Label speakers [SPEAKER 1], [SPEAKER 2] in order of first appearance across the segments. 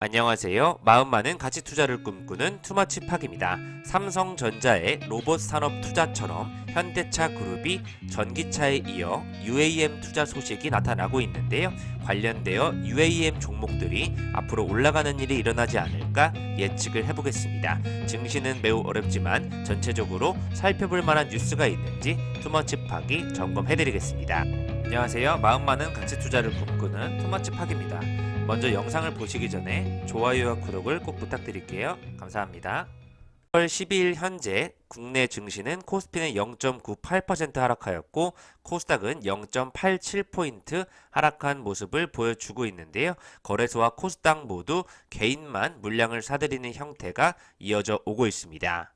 [SPEAKER 1] 안녕하세요. 마음 많은 가치 투자를 꿈꾸는 투마치 팍입니다. 삼성전자의 로봇 산업 투자처럼 현대차 그룹이 전기차에 이어 UAM 투자 소식이 나타나고 있는데요. 관련되어 UAM 종목들이 앞으로 올라가는 일이 일어나지 않을까 예측을 해보겠습니다. 증시는 매우 어렵지만 전체적으로 살펴볼 만한 뉴스가 있는지 투마치 팍이 점검해드리겠습니다. 안녕하세요. 마음 많은 가치 투자를 꿈꾸는 투마치 팍입니다. 먼저 영상을 보시기 전에 좋아요와 구독을 꼭 부탁드릴게요. 감사합니다. 10월 12일 현재 국내 증시는 코스피는 0.98% 하락하였고 코스닥은 0.87포인트 하락한 모습을 보여주고 있는데요. 거래소와 코스닥 모두 개인만 물량을 사들이는 형태가 이어져 오고 있습니다.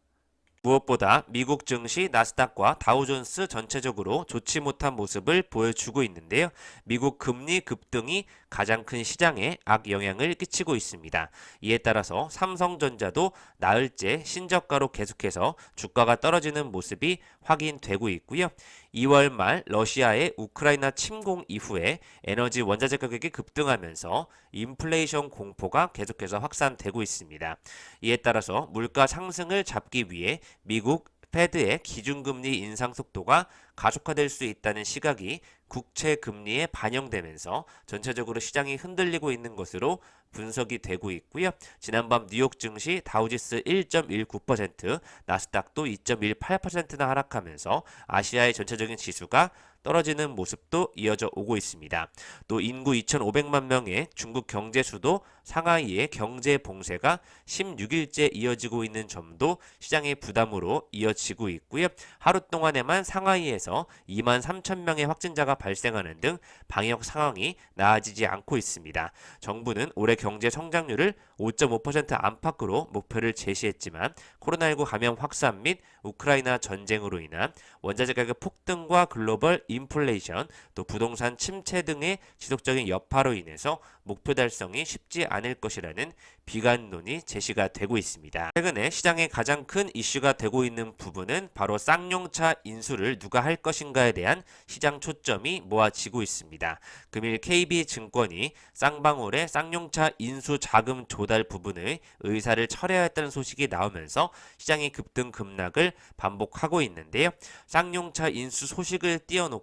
[SPEAKER 1] 무엇보다 미국 증시 나스닥과 다우존스 전체적으로 좋지 못한 모습을 보여주고 있는데요. 미국 금리 급등이 가장 큰 시장에 악영향을 끼치고 있습니다. 이에 따라서 삼성전자도 나흘째 신저가로 계속해서 주가가 떨어지는 모습이 확인되고 있고요. 2월 말 러시아의 우크라이나 침공 이후에 에너지 원자재 가격이 급등하면서 인플레이션 공포가 계속해서 확산되고 있습니다. 이에 따라서 물가 상승을 잡기 위해 미국 페드의 기준금리 인상 속도가 가속화될 수 있다는 시각이 국채 금리에 반영되면서 전체적으로 시장이 흔들리고 있는 것으로 분석이 되고 있고요. 지난밤 뉴욕 증시 다우지스 1.19%, 나스닥도 2.18%나 하락하면서 아시아의 전체적인 지수가 떨어지는 모습도 이어져 오고 있습니다. 또 인구 2,500만 명의 중국 경제 수도 상하이의 경제 봉쇄가 16일째 이어지고 있는 점도 시장의 부담으로 이어지고 있고요. 하루 동안에만 상하이에서 2만 3천 명의 확진자가 발생하는 등 방역 상황이 나아지지 않고 있습니다. 정부는 올해 경제 성장률을 5.5% 안팎으로 목표를 제시했지만 코로나19 감염 확산 및 우크라이나 전쟁으로 인한 원자재 가격 폭등과 글로벌 인플레이션 또 부동산 침체 등의 지속적인 여파로 인해서 목표 달성이 쉽지 않을 것이라는 비관론이 제시가 되고 있습니다. 최근에 시장의 가장 큰 이슈가 되고 있는 부분은 바로 쌍용차 인수를 누가 할 것인가에 대한 시장 초점이 모아지고 있습니다. 금일 KB증권이 쌍방울의 쌍용차 인수 자금 조달 부분의 의사를 철회했다는 소식이 나오면서 시장의 급등 급락을 반복하고 있는데요. 쌍용차 인수 소식을 띄워놓고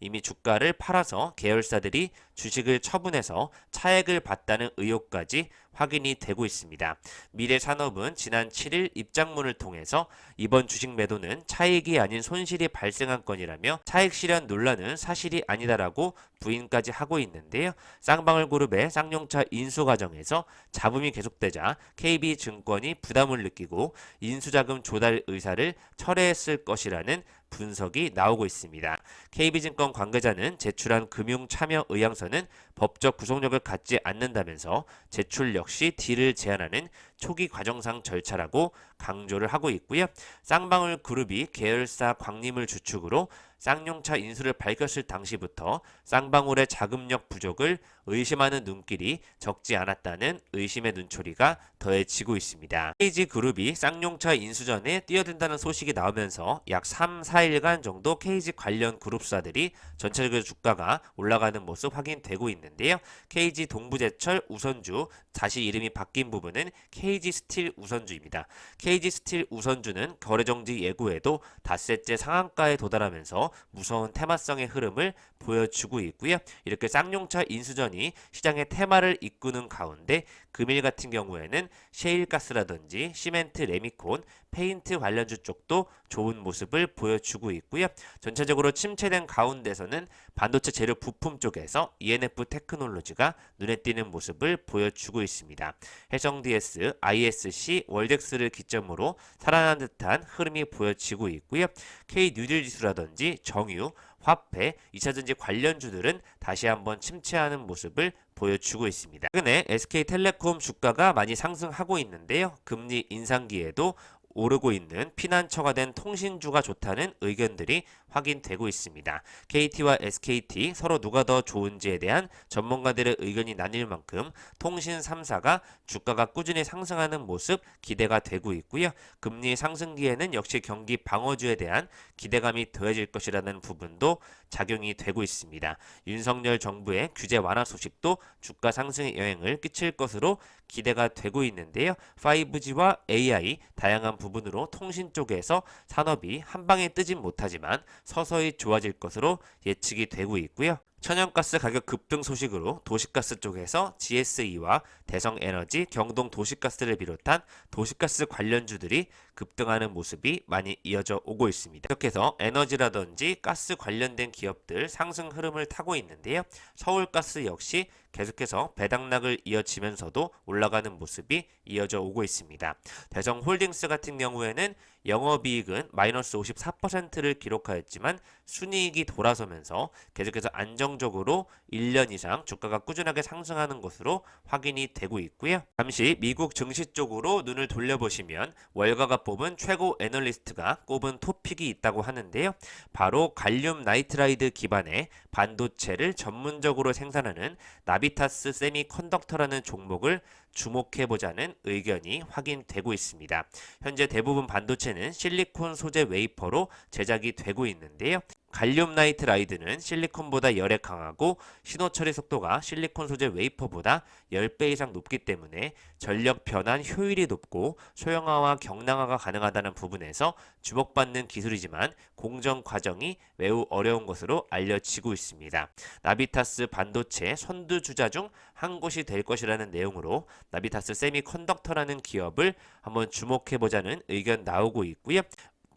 [SPEAKER 1] 이미 주가를 팔아서 계열사들이 주식을 처분해서 차액을 받다는 의혹까지 확인이 되고 있습니다. 미래산업은 지난 7일 입장문을 통해서 이번 주식 매도는 차익이 아닌 손실이 발생한 건이라며 차익 실현 논란은 사실이 아니다라고 부인까지 하고 있는데요. 쌍방울 그룹의 쌍용차 인수 과정에서 잡음이 계속되자 KB증권이 부담을 느끼고 인수자금 조달 의사를 철회했을 것이라는 분석이 나오고 있습니다. KB증권 관계자는 제출한 금융 참여 의향서는 법적 구속력을 갖지 않는다면서 제출 역시 딜을 제한하는 초기 과정상 절차라고 강조를 하고 있고요. 쌍방울 그룹이 계열사 광림을 주축으로 쌍용차 인수를 밝혔을 당시부터 쌍방울의 자금력 부족을 의심하는 눈길이 적지 않았다는 의심의 눈초리가 더해지고 있습니다. KG 그룹이 쌍용차 인수 전에 뛰어든다는 소식이 나오면서 약 3, 4일간 정도 KG 관련 그룹사들이 전체적으로 주가가 올라가는 모습 확인되고 있는데요. KG 동부제철 우선주 다시 이름이 바뀐 부분은 KG 스틸 우선주입니다. KG 스틸 우선주는 거래정지 예고에도 닷새째 상한가에 도달하면서 무서운 테마성의 흐름을 보여주고 있고요. 이렇게 쌍용차 인수전이 시장의 테마를 이끄는 가운데 금일 같은 경우에는 셰일가스라든지 시멘트, 레미콘, 페인트 관련주 쪽도 좋은 모습을 보여주고 있고요. 전체적으로 침체된 가운데서는 반도체 재료 부품 쪽에서 ENF 테크놀로지가 눈에 띄는 모습을 보여주고 있습니다. 해성 DS, ISC, 월덱스를 기점으로 살아난 듯한 흐름이 보여지고 있고요. K 뉴딜 지수라든지 정유, 화폐, 2차전지 관련주들은 다시 한번 침체하는 모습을 보여주고 있습니다. 최근에 SK텔레콤 주가가 많이 상승하고 있는데요. 금리 인상기에도 오르고 있는 피난처가 된 통신주가 좋다는 의견들이 확인되고 있습니다. KT와 SKT 서로 누가 더 좋은지에 대한 전문가들의 의견이 나뉠 만큼 통신 3사가 주가가 꾸준히 상승하는 모습 기대가 되고 있고요. 금리 상승기에는 역시 경기 방어주에 대한 기대감이 더해질 것이라는 부분도 작용이 되고 있습니다. 윤석열 정부의 규제 완화 소식도 주가 상승에 영향을 끼칠 것으로 기대가 되고 있는데요. 5G와 AI 다양한 부분으로 통신 쪽에서 산업이 한 방에 뜨진 못하지만 서서히 좋아질 것으로 예측이 되고 있고요. 천연가스 가격 급등 소식으로 도시가스 쪽에서 GSE와 대성에너지, 경동 도시가스를 비롯한 도시가스 관련주들이 급등하는 모습이 많이 이어져 오고 있습니다. 계속해서 에너지라든지 가스 관련된 기업들 상승 흐름을 타고 있는데요. 서울가스 역시 계속해서 배당락을 이어지면서도 올라가는 모습이 이어져 오고 있습니다. 대성홀딩스 같은 경우에는 영업이익은 마이너스 54%를 기록하였지만 순이익이 돌아서면서 계속해서 안정적으로 1년 이상 주가가 꾸준하게 상승하는 것으로 확인이 되고 있고요. 잠시 미국 증시 쪽으로 눈을 돌려보시면 월가가 뽑은 최고 애널리스트가 꼽은 토픽이 있다고 하는데요. 바로 갈륨 나이트라이드 기반의 반도체를 전문적으로 생산하는 나 비타스 세미컨덕터라는 종목을 주목해 보자는 의견이 확인되고 있습니다. 현재 대부분 반도체는 실리콘 소재 웨이퍼로 제작이 되고 있는데요. 갈륨 나이트 라이드는 실리콘보다 열에 강하고 신호 처리 속도가 실리콘 소재 웨이퍼보다 10배 이상 높기 때문에 전력 변환 효율이 높고 소형화와 경량화가 가능하다는 부분에서 주목받는 기술이지만 공정 과정이 매우 어려운 것으로 알려지고 있습니다. 나비타스 반도체 선두 주자 중 한 곳이 될 것이라는 내용으로 나비타스 세미컨덕터라는 기업을 한번 주목해 보자는 의견 나오고 있고요.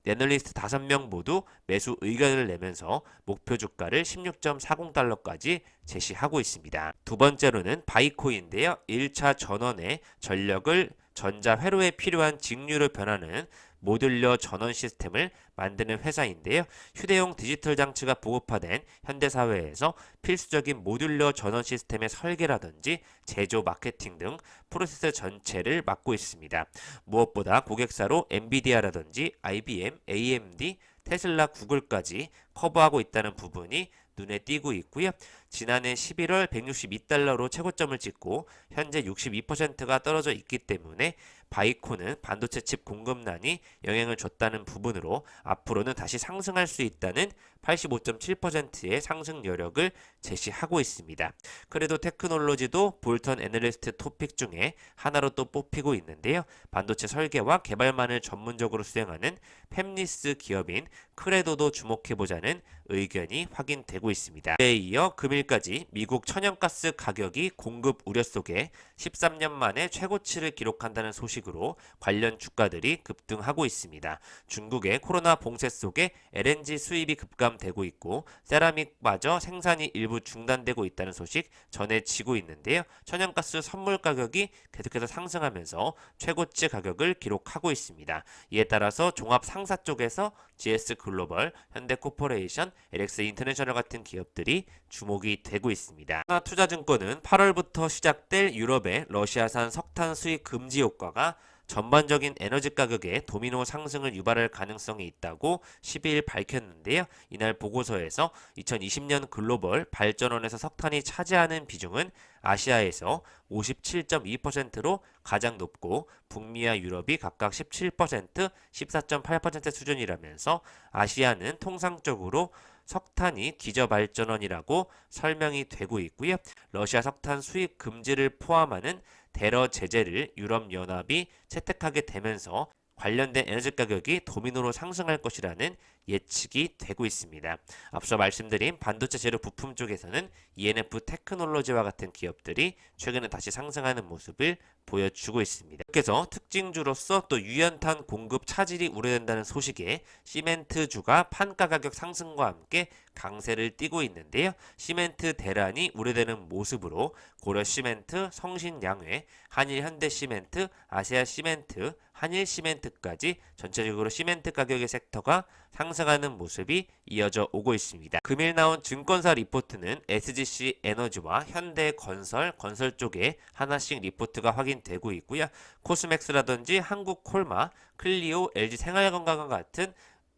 [SPEAKER 1] 애널리스트 5명 모두 매수 의견을 내면서 목표 주가를 16.40달러까지 제시하고 있습니다. 두 번째로는 바이코인데요. 1차 전원의 전력을 전자 회로에 필요한 직류로 변하는 모듈러 전원 시스템을 만드는 회사인데요. 휴대용 디지털 장치가 보급화된 현대 사회에서 필수적인 모듈러 전원 시스템의 설계라든지 제조, 마케팅 등 프로세스 전체를 맡고 있습니다. 무엇보다 고객사로 엔비디아라든지 IBM, AMD, 테슬라, 구글까지 커버하고 있다는 부분이 눈에 띄고 있고요. 지난해 11월 162달러로 최고점을 찍고 현재 62%가 떨어져 있기 때문에 바이코는 반도체 칩 공급난이 영향을 줬다는 부분으로 앞으로는 다시 상승할 수 있다는 85.7%의 상승 여력을 제시하고 있습니다. 그래도 테크놀로지도 볼턴 애널리스트 토픽 중에 하나로 또 뽑히고 있는데요. 반도체 설계와 개발만을 전문적으로 수행하는 팹리스 기업인 크레도도 주목해보자는 의견이 확인되고 있습니다. 이에 이어 금일 까지 미국 천연가스 가격이 공급 우려 속에 13년 만에 최고치를 기록한다는 소식으로 관련 주가들이 급등하고 있습니다. 중국의 코로나 봉쇄 속에 LNG 수입이 급감되고 있고 세라믹마저 생산이 일부 중단되고 있다는 소식 전해지고 있는데요. 천연가스 선물 가격이 계속해서 상승하면서 최고치 가격을 기록하고 있습니다. 이에 따라서 종합 상사 쪽에서 GS 글로벌, 현대 코퍼레이션, LX 인터내셔널 같은 기업들이 주목이 되고 있습니다. 하나투자증권은 8월부터 시작될 유럽의 러시아산 석탄 수입 금지 효과가 전반적인 에너지 가격의 도미노 상승을 유발할 가능성이 있다고 12일 밝혔는데요. 이날 보고서에서 2020년 글로벌 발전원에서 석탄이 차지하는 비중은 아시아에서 57.2%로 가장 높고 북미와 유럽이 각각 17%, 14.8% 수준이라면서 아시아는 통상적으로 석탄이 기저발전원이라고 설명이 되고 있고요. 러시아 석탄 수입 금지를 포함하는 대러 제재를 유럽연합이 채택하게 되면서 관련된 에너지 가격이 도미노로 상승할 것이라는 예측이 되고 있습니다. 앞서 말씀드린 반도체 재료 부품 쪽에서는 ENF 테크놀로지와 같은 기업들이 최근에 다시 상승하는 모습을 보여주고 있습니다. 그래서 특징주로서 또 유연탄 공급 차질이 우려된다는 소식에 시멘트주가 판가 가격 상승과 함께 강세를 띠고 있는데요. 시멘트 대란이 우려되는 모습으로 고려 시멘트, 성신양회, 한일 현대 시멘트, 아시아 시멘트, 한일 시멘트까지 전체적으로 시멘트 가격의 섹터가 상승하는 모습이 이어져 오고 있습니다. 금일 나온 증권사 리포트는 SGC 에너지와 현대건설, 건설 쪽에 하나씩 리포트가 확인되고 있고요. 코스맥스라든지 한국콜마, 클리오, LG 생활건강과 같은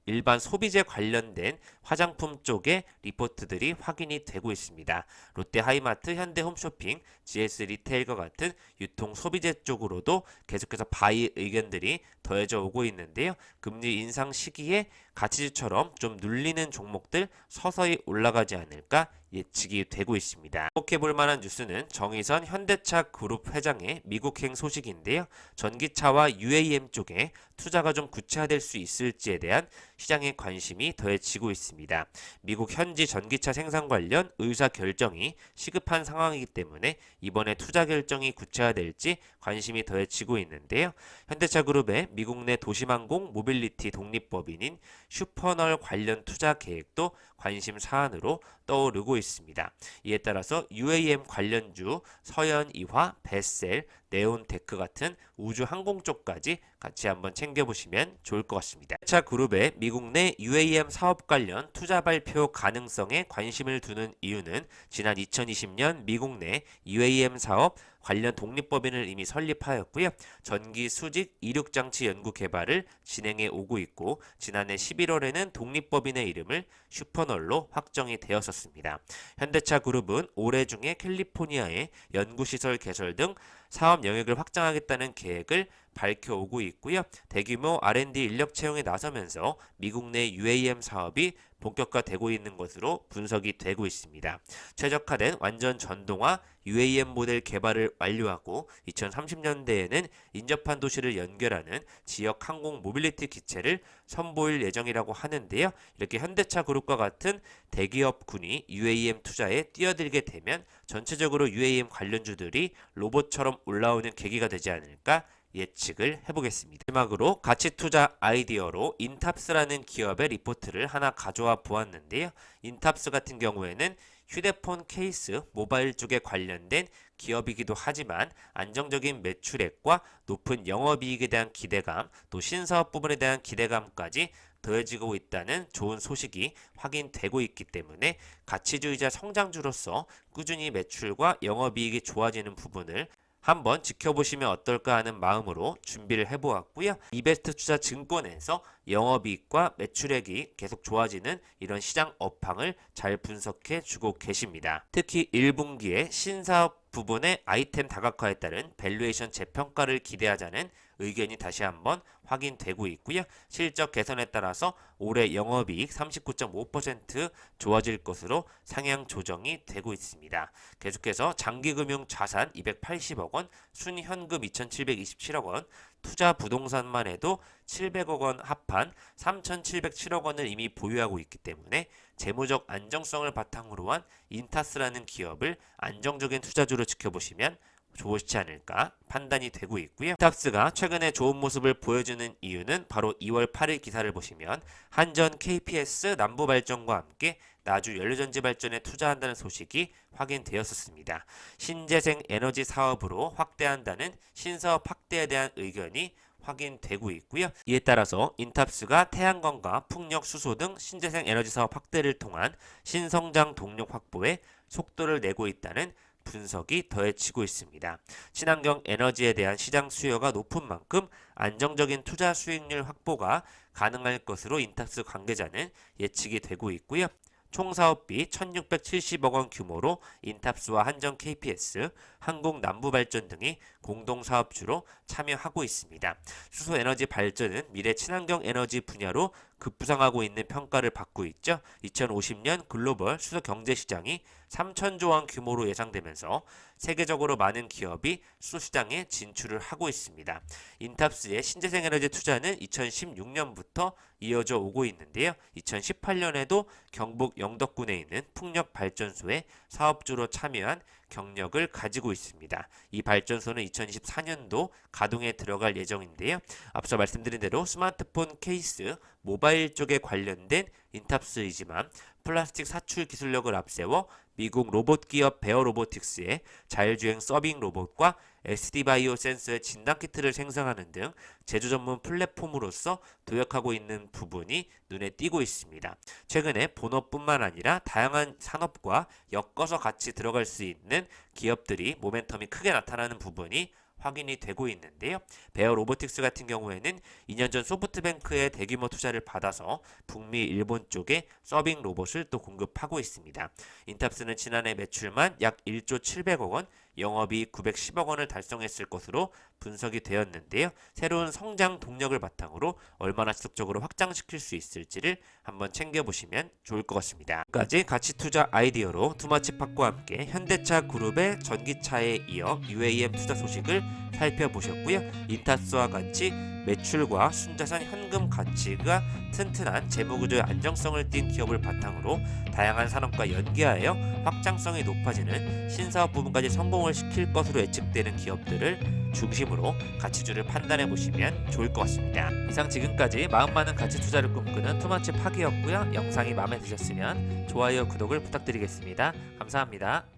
[SPEAKER 1] 일반 소비재 관련된 화장품 쪽의 리포트들이 확인이 되고 있습니다. 롯데 하이마트, 현대 홈쇼핑, GS 리테일과 같은 유통 소비재 쪽으로도 계속해서 바이 의견들이 더해져 오고 있는데요. 금리 인상 시기에 가치주처럼 좀 눌리는 종목들 서서히 올라가지 않을까 예측이 되고 있습니다. 주목해 볼 만한 뉴스는 정의선 현대차 그룹 회장의 미국행 소식인데요. 전기차와 UAM 쪽에 투자가 좀 구체화될 수 있을지에 대한 시장의 관심이 더해지고 있습니다. 미국 현지 전기차 생산 관련 의사 결정이 시급한 상황이기 때문에 이번에 투자 결정이 구체화될지 관심이 더해지고 있는데요. 현대차 그룹의 미국 내 도시망공 모빌리티 독립법인인 슈퍼널 관련 투자 계획도 관심 사안으로 떠오르고 있습니다. 이에 따라서 UAM 관련주 서현 이화, 베셀, 네온테크 같은 우주 항공 쪽까지 같이 한번 챙겨보시면 좋을 것 같습니다. 차 그룹의 미국 내 UAM 사업 관련 투자 발표 가능성에 관심을 두는 이유는 지난 2020년 미국 내 UAM 사업 관련 독립법인을 이미 설립하였고요. 전기 수직 이륙 장치 연구 개발을 진행해 오고 있고 지난해 11월에는 독립법인의 이름을 슈퍼널로 확정이 되었었습니다. 현대차 그룹은 올해 중에 캘리포니아에 연구 시설 개설 등 사업 영역을 확장하겠다는 계획을 밝혀오고 있고요. 대규모 R&D 인력 채용에 나서면서 미국 내 UAM 사업이 본격화되고 있는 것으로 분석이 되고 있습니다. 최적화된 완전 전동화 UAM 모델 개발을 완료하고 2030년대에는 인접한 도시를 연결하는 지역 항공 모빌리티 기체를 선보일 예정이라고 하는데요. 이렇게 현대차 그룹과 같은 대기업군이 UAM 투자에 뛰어들게 되면 전체적으로 UAM 관련주들이 로봇처럼 올라오는 계기가 되지 않을까 예측을 해보겠습니다. 마지막으로 가치 투자 아이디어로 인탑스라는 기업의 리포트를 하나 가져와 보았는데요. 인탑스 같은 경우에는 휴대폰 케이스, 모바일 쪽에 관련된 기업이기도 하지만 안정적인 매출액과 높은 영업이익에 대한 기대감, 또 신사업 부분에 대한 기대감까지 더해지고 있다는 좋은 소식이 확인되고 있기 때문에 가치주의자 성장주로서 꾸준히 매출과 영업이익이 좋아지는 부분을 한번 지켜보시면 어떨까 하는 마음으로 준비를 해보았고요. 이베스트 투자 증권에서 영업이익과 매출액이 계속 좋아지는 이런 시장 업황을 잘 분석해 주고 계십니다. 특히 1분기에 신사업 부분의 아이템 다각화에 따른 밸류에이션 재평가를 기대하자는 의견이 다시 한번 확인되고 있고요. 실적 개선에 따라서 올해 영업이익 39.5% 좋아질 것으로 상향 조정이 되고 있습니다. 계속해서 장기금융 자산 280억 원, 순현금 2,727억 원, 투자 부동산만 해도 700억 원 합한 3,707억 원을 이미 보유하고 있기 때문에 재무적 안정성을 바탕으로 한 인타스라는 기업을 안정적인 투자주로 지켜보시면 좋으시지 않을까 판단이 되고 있고요. 탁스가 최근에 좋은 모습을 보여주는 이유는 바로 2월 8일 기사를 보시면 한전 KPS 남부 발전과 함께 나주 연료전지 발전에 투자한다는 소식이 확인되었었습니다. 신재생 에너지 사업으로 확대한다는 신사업 확대에 대한 의견이 확인되고 있고요. 이에 따라서 인탑스가 태양광과 풍력 수소 등 신재생 에너지 사업 확대를 통한 신성장 동력 확보에 속도를 내고 있다는 분석이 더해지고 있습니다. 친환경 에너지에 대한 시장 수요가 높은 만큼 안정적인 투자 수익률 확보가 가능할 것으로 인탑스 관계자는 예측이 되고 있고요. 총 사업비 1,670억 원 규모로 인탑스와 한전 KPS, 한국 남부발전 등이 공동 사업주로 참여하고 있습니다. 수소 에너지 발전은 미래 친환경 에너지 분야로 급부상하고 있는 평가를 받고 있죠. 2050년 글로벌 수소 경제 시장이 3천조 원 규모로 예상되면서 세계적으로 많은 기업이 수소 시장에 진출을 하고 있습니다. 인탑스의 신재생 에너지 투자는 2016년부터 이어져 오고 있는데요. 2018년에도 경북 영덕군에 있는 풍력 발전소에 사업주로 참여한 경력을 가지고 있습니다. 이 발전소는 2024년도 가동에 들어갈 예정인데요. 앞서 말씀드린 대로 스마트폰 케이스, 모바일 쪽에 관련된 인탑스이지만 플라스틱 사출 기술력을 앞세워 미국 로봇 기업 베어 로보틱스의 자율주행 서빙 로봇과 SD 바이오 센서의 진단 키트를 생성하는 등 제조 전문 플랫폼으로서 도약하고 있는 부분이 눈에 띄고 있습니다. 최근에 본업뿐만 아니라 다양한 산업과 엮어서 같이 들어갈 수 있는 기업들이 모멘텀이 크게 나타나는 부분이 확인이 되고 있는데요. 베어 로보틱스 같은 경우에는 2년 전 소프트뱅크의 대규모 투자를 받아서 북미 일본 쪽에 서빙 로봇을 또 공급하고 있습니다. 인탑스는 지난해 매출만 약 1조 700억 원, 영업이익 910억 원을 달성했을 것으로 분석이 되었는데요. 새로운 성장 동력을 바탕으로 얼마나 지속적으로 확장시킬 수 있을지를 한번 챙겨보시면 좋을 것 같습니다. 까지 가치 투자 아이디어로 투마치팍과 함께 현대차 그룹의 전기차에 이어 UAM 투자 소식을 살펴보셨고요. 인타스와 같이 매출과 순자산 현금 가치가 튼튼한 재무구조의 안정성을 띈 기업을 바탕으로 다양한 산업과 연계하여 확장성이 높아지는 신사업 부분까지 성공을 시킬 것으로 예측되는 기업들을 중심으로 가치주를 판단해 보시면 좋을 것 같습니다. 이상 지금까지 마음 많은 가치 투자를 꿈꾸는 투마치 파기였고요. 영상이 마음에 드셨으면 좋아요, 구독을 부탁드리겠습니다. 감사합니다.